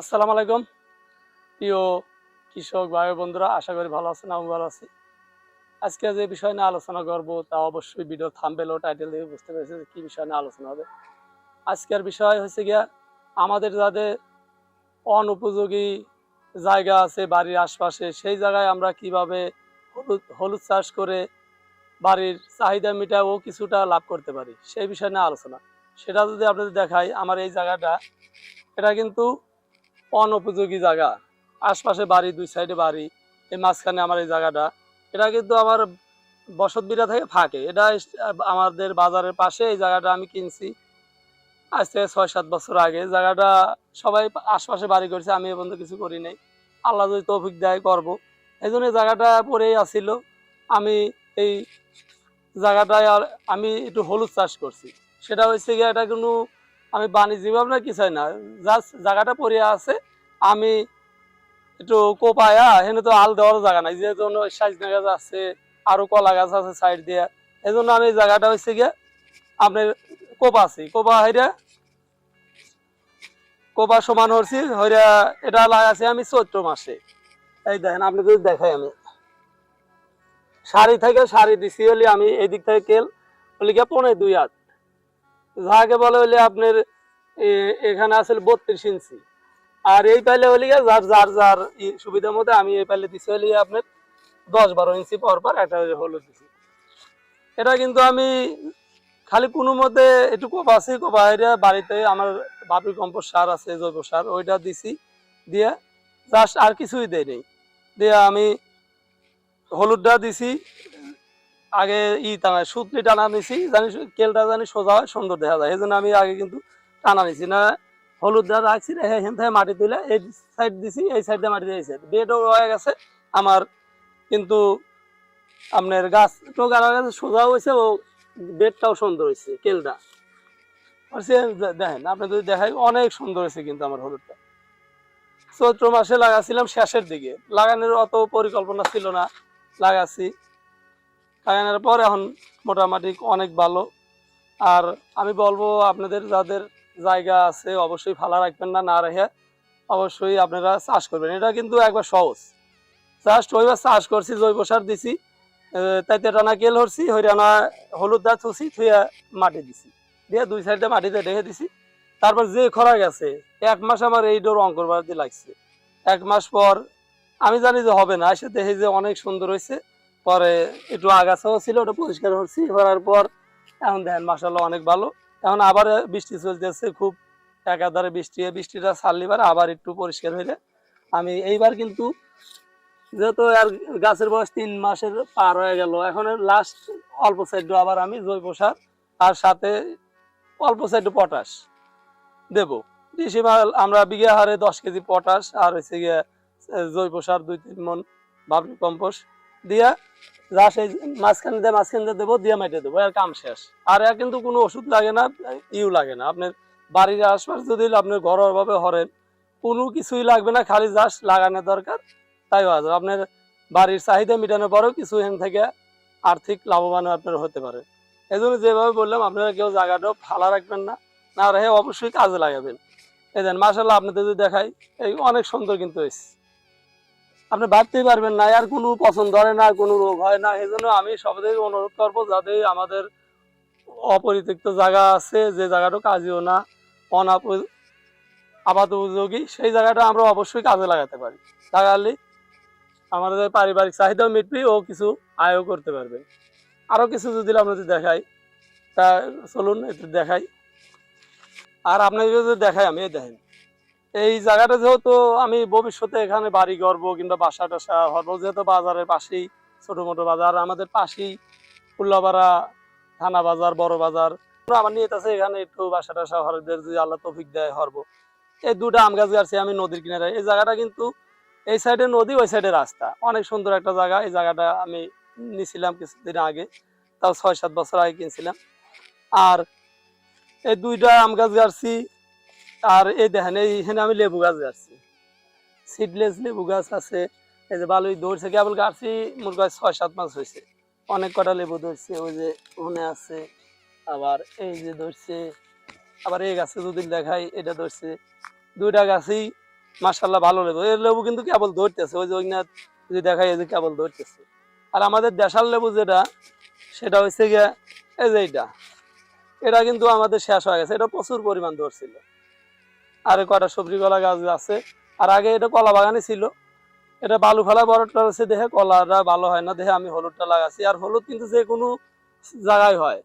আসসালামু আলাইকুম। প্রিয় কৃষক ভাই বন্ধুরা, আশা করি ভালো আছেন আমি ভালো আছি। আজকে যে বিষয় নিয়ে আলোচনা করব, তা অবশ্যই ভিডিও থাম্বেল টাইটেল দেখে বুঝতে পেরেছি যে কী বিষয় নিয়ে আলোচনা হবে। আজকের বিষয় হচ্ছে গিয়া, আমাদের যাদের অনুপযোগী জায়গা আছে বাড়ির আশপাশে, সেই জায়গায় আমরা কীভাবে হলুদ হলুদ চাষ করে বাড়ির চাহিদা মেটাও কিছুটা লাভ করতে পারি, সেই বিষয় নিয়ে আলোচনা। সেটা যদি আপনাদের দেখাই, আমার এই জায়গাটা, এটা কিন্তু অনুপযোগী জায়গা। আশপাশে বাড়ি, দুই সাইডে বাড়ি, এই মাঝখানে আমার এই জায়গাটা। এটা কিন্তু আমার বসত বিরা থেকে ফাঁকে। এটা আমাদের বাজারের পাশে এই জায়গাটা আমি কিনছি। আজ থেকে ছয় সাত বছর আগে। জায়গাটা সবাই আশপাশে বাড়ি করছে, আমি এ পর্যন্ত কিছু করি নাই। আল্লাহ যদি তৌফিক দেয়, করব। এই জন্য জায়গাটা পরেই আসছিল আমি এই জায়গাটায় আর আমি একটু হলুদ চাষ করছি। সেটা হচ্ছে গিয়ে এটা কোনো আমি বাণিজ্যিক ভাবে কি চাই না। জাস্ট জায়গাটা পড়ে আছে, আমি একটু কোপায়া, এখানে তো আল দেওয়ার জায়গা নাই। যে জন্য সাজনা গাছ আছে, আরও কলা গাছ আছে সাইড দিয়ে। এই জন্য আমি জায়গাটা হচ্ছে গিয়ে আপনার কোপা আছি। কোপা হইরা, কোপা সমান হচ্ছি হইরা এটা লাগাছি আমি চৈত্র মাসে। এই দেখেন, আপনি যদি দেখাই আমি। শাড়ি থেকে শাড়ি দিছি হলে আমি এই দিক থেকে কেল বলি গিয়ে পনেরো দুই হাত। যাকে বলে হলে আপনার এখানে আছে বত্রিশ ইঞ্চি। আর এই পাইলে হলে যার যার যার সুবিধা মতো আমি এই পাইলে দিছি হলে আপনার দশ বারো ইঞ্চি পর পর একটা হলুদ দিছি। এটা কিন্তু আমি খালি কোনো মতে একটু কোপা আছে, কোপা এটা বাড়িতে আমার বাপের কম্পোস্ট সার আছে, জৈব সার, ওইটা দিছি দিয়ে জাস্ট আর কিছুই দেয় নেই। দিয়ে আমি হলুদটা দিছি আগে ই টানা, সুতলি টানা নিছি, জানি কেলটা জানি সোজা হয়, সুন্দর দেখা যায়। এই জন্য আমি আগে কিন্তু টানা নিছি। না হলুদটা রাখছি রেখে এখান থেকে মাটি তুলে এই সাইড দিছি, এই সাইড দিয়ে মাটি দিয়ে বেডও হয়ে গেছে আমার কিন্তু আপনার গাছ, তো গাড়া গেছে সোজা হয়েছে, ও বেডটাও সুন্দর হয়েছে, কেলটা। দেখেন আপনি যদি দেখাই, অনেক সুন্দর হয়েছে কিন্তু আমার হলুদটা। চৈত্র মাসে লাগাছিলাম শেষের দিকে। লাগানোর অত পরিকল্পনা ছিল না, লাগাছি। লাগানোর পর এখন মোটামুটি অনেক ভালো। আর আমি বলব আপনাদের যাদের জায়গা আছে অবশ্যই ফালা রাখবেন না না রেখে অবশ্যই আপনারা চাষ করবেন। এটা কিন্তু একবার সহজ। জাস্ট ওইবার চাষ করছি, জৈব সার দিছি তাইতে টানা কেল হরছি হইরানা হলুদ দা থুছি থুইয়া মাটি দিছি। দিয়ে দুই সাইডে মাটিতে রেখে দিছি। তারপর যে খরা গেছে, এক মাস আমার এই ডোর রং করবার লাগছে। এক মাস পর, আমি জানি যে হবে না, এসে দেখে যে অনেক সুন্দর হয়েছে পরে একটু আগাছাও ছিল, ওটা পরিষ্কার হচ্ছি করার পর এখন দেখেন মাসাল্লাহ অনেক ভালো। এখন আবার বৃষ্টি চলতেছে, খুব একাধারে বৃষ্টি। বৃষ্টিটা ছাড়লিবার আবার একটু পরিষ্কার হইলে। আমি এইবার কিন্তু যেহেতু আর গাছের বয়স তিন মাসের পার হয়ে গেল, এখন লাস্ট অল্প সাইড আবার আমি জৈব সার আর সাথে অল্প সাইড পটাশ দেব। আমরা বিঘা হারে দশ কেজি পটাশ আর হচ্ছে গিয়ে জৈব সার দুই, তিন মন বাবরি কম্পোস্ট দিয়া যা সেই মাঝখানে দিয়ে মাঝখানে দেবো, দিয়ে মাইটে দেবো আর কাম শেষ। আর এর কিন্তু কোনো ওষুধ লাগে না, ইউ লাগে না। আপনার বাড়ির আশপাশ যদি আপনার ঘরোয়াভাবে হরেন কোনো কিছুই লাগবে না, খালি জাস্ট লাগানোর দরকার, তাই হওয়া আপনার বাড়ির চাহিদা মেটানোর পরেও কিছু এখান থেকে আর্থিক লাভবান আপনার হতে পারে। এই জন্য যেভাবে বললাম, আপনারা কেউ জায়গাটাও ফালা রাখবেন না না রেখে অবশ্যই কাজে লাগাবেন। এই দেন মাসাল্লাহ আপনাদের যদি দেখাই, এই অনেক সুন্দর কিন্তু হয়েছে আপনি ভাবতেই পারবেন না, আর কোনো পছন্দ হয় না, কোনো রোগ হয় না। এই জন্য আমি সবাই অনুরোধ করব, যাতে আমাদের অপরিত্যক্ত জায়গা আছে, যে জায়গাটা কাজেও না, অনাপ আপাত উপযোগী সেই জায়গাটা আমরা অবশ্যই কাজে লাগাতে পারি। লাগালে আমাদের পারিবারিক চাহিদাও মিটবে, ও কিছু আয়ও করতে পারবে। আরও কিছু যদি আপনাদের দেখাই, তা চলুন একটু দেখাই। আর আপনাকে যদি দেখাই, আমি দেখেন। এই জায়গাটা যেহেতু আমি ভবিষ্যতে এখানে বাড়ি করব কিংবা বাসা টাসা হব যেহেতু বাজারের পাশেই ছোট মোটো বাজার, আমাদের পাশেই উল্লাপাড়া থানা বাজার, বড় বাজার। আমার নিয়ে আছে এখানে একটু বাসা টাসা হরদের যদি আল্লাহ তৌফিক দেয় হরবো এই দুটা আম গাছ গাছছি আমি নদীর কিনারে। এই জায়গাটা কিন্তু এই সাইডে নদী, ওই সাইডে রাস্তা। অনেক সুন্দর একটা জায়গা। এই জায়গাটা আমি নিছিলাম কিছুদিন আগে। তাও ছয় সাত বছর আগে কিনছিলাম। আর এই দুইটা আম গাছ গাছছি আর এই দেখেন এইখানে আমি লেবু গাছ গাছছি। সিডলেস লেবু গাছ আছে। এই যে ভালোই ধরছে, কেবল গাছছি মোট গাছ ছয় সাত মাস হয়েছে। অনেক কটা লেবু ধরছে, ওই যে ওখানে আছে। আবার এই যে ধরছে, আবার এই গাছে যদি দেখাই, এটা ধরছে। দুইটা গাছেই মার্শাল্লাহ ভালো লেবু। এর লেবু কিন্তু কেবল ধরতেছে, ওই যে ওই না যদি দেখাই, এই যে কেবল ধরতেছে। আর আমাদের দেশাল লেবু যেটা, সেটা হচ্ছে গিয়ে, এই যে এইটা। এটা কিন্তু আমাদের শেষ হয়ে গেছে, এটা প্রচুর পরিমাণ ধরছিল। আর কটা সবজি কলা গাছ আছে। আর আগে এটা কলা বাগানে ছিল। এটা বালু ফেলা বড় টরছে দেখে কলাটা ভালো হয় না দেখে আমি হলুদটা লাগাচ্ছি। আর হলুদ কিন্তু যে কোনো জায়গায় হয়।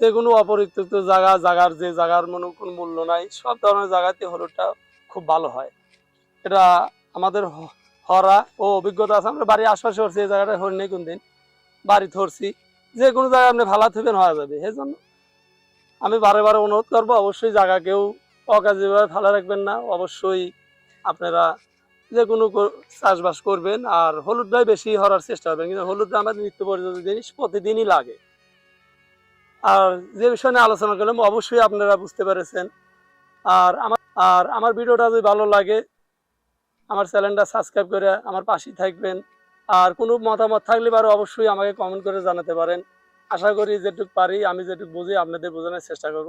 যে কোনো অপরিত্যক্ত জায়গা, জায়গার যে জায়গার মনে কোনো মূল্য নাই, সব ধরনের জায়গাতে হলুদটা খুব ভালো হয়। এটা আমাদের হরা ও অভিজ্ঞতা আছে। আমরা বাড়ির আশপাশে করছি এই জায়গাটা হরি নেই কোনদিন। বাড়ি ধরছি যে কোনো জায়গায় আপনি ভালো থাকবেন, হওয়া যাবে। সেই জন্য আমি বারে বারে অনুরোধ করব, অবশ্যই জায়গা কেউ অকাজেভাবে ভালো রাখবেন না। অবশ্যই আপনারা যে কোনো চাষবাস করবেন আর হলুদটাই বেশি হওয়ার চেষ্টা করবেন, কিন্তু হলুদটা আমাদের নিত্য প্রয়োজনীয় জিনিস প্রতিদিনই লাগে। আর যে বিষয় নিয়ে আলোচনা করলাম, অবশ্যই আপনারা বুঝতে পেরেছেন। আর আমার আর আমার ভিডিওটা যদি ভালো লাগে, আমার চ্যানেলটা সাবস্ক্রাইব করে আমার পাশেই থাকবেন। আর কোনো মতামত থাকলে পারে অবশ্যই আমাকে কমেন্ট করে জানাতে পারেন। আশা করি যেটুকু পারি, আমি যেটুকু বুঝি, আপনাদের বোঝানোর চেষ্টা করব।